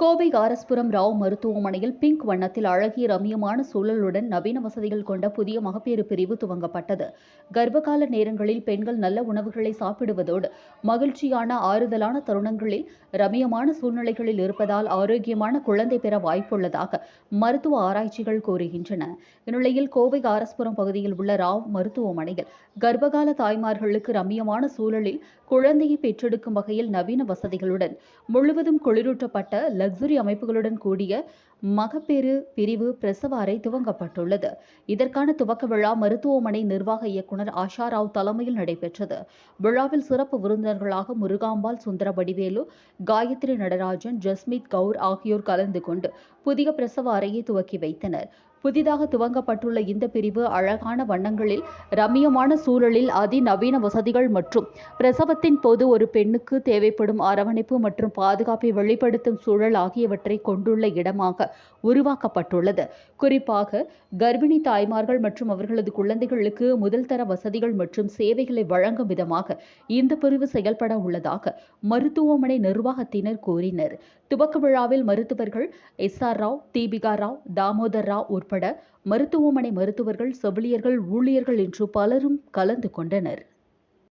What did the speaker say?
கோவை ஆரஸ்புரம் ராவ் மருத்துவமனையில் பிங்க் வண்ணத்தில் அழகிய ரம்யமான சூழலுடன் நவீன வசதிகள் கொண்ட புதிய மகப்பேறு பிரிவு துவங்கப்பட்டது. கர்ப்பகால நேரங்களில் பெண்கள் நல்ல உணவுகளை சாப்பிடுவதோடு மகிழ்ச்சியான ஆறுதலான தருணங்களில் ரம்யமான சூழ்நிலைகளில் இருப்பதால் ஆரோக்கியமான குழந்தை பெற வாய்ப்புள்ளதாக மருத்துவ ஆராய்ச்சிகள் கூறுகின்றன. இந்நிலையில் கோவை ஆரஸ்புரம் பகுதியில் உள்ள ராவ் மருத்துவமனையில் கர்ப்பகால தாய்மார்களுக்கு ரம்மியமான சூழலில் குழந்தையை பெற்றெடுக்கும் வகையில் நவீன வசதிகளுடன் முழுவதும் குளிரூட்டப்பட்ட லக்ஸுரி அமைப்புகளுடன் கூடிய மகப்பேறு பிரிவு பிரசவ அறை துவங்கப்பட்டுள்ளது. இதற்கான துவக்க விழா மருத்துவமனை நிர்வாக இயக்குனர் ஆஷா ராவ் தலைமையில் நடைபெற்றது. விழாவில் சிறப்பு விருந்தினர்களாக முருகாம்பாள் சுந்தர வடிவேலு காயத்ரி நடராஜன் ஜஸ்மித் கவுர் ஆகியோர் கலந்து கொண்டு புதிய பிரசவ அறையை துவக்கி வைத்தனர். புதிதாக துவங்கப்பட்டுள்ள இந்த பிரிவு அழகான வண்ணங்களில் ரம்மியமான சூழலில் அதிநவீன வசதிகள் மற்றும் பிரசவத்தின் போது ஒரு பெண்ணுக்கு தேவைப்படும் அரவணைப்பு மற்றும் பாதுகாப்பை வெளிப்படுத்தும் சூழல் ஆகியவற்றை கொண்டுள்ள இடமாக உருவாக்கப்பட்டுள்ளது. குறிப்பாக கர்ப்பிணி தாய்மார்கள் மற்றும் அவர்களது குழந்தைகளுக்கு முதல் தர வசதிகள் மற்றும் சேவைகளை வழங்கும் விதமாக இந்த பிரிவு செயல்பட உள்ளதாக மருத்துவமனை நிர்வாகத்தினர் கூறினர். துவக்க விழாவில் மருத்துவர்கள் எஸ் ஆர் ராவ் தீபிகா ராவ் தாமோதர் ராவ் உட்பட மருத்துவமனை மருத்துவர்கள் செவிலியர்கள் ஊழியர்கள் என்று பலரும் கலந்து கொண்டனர்.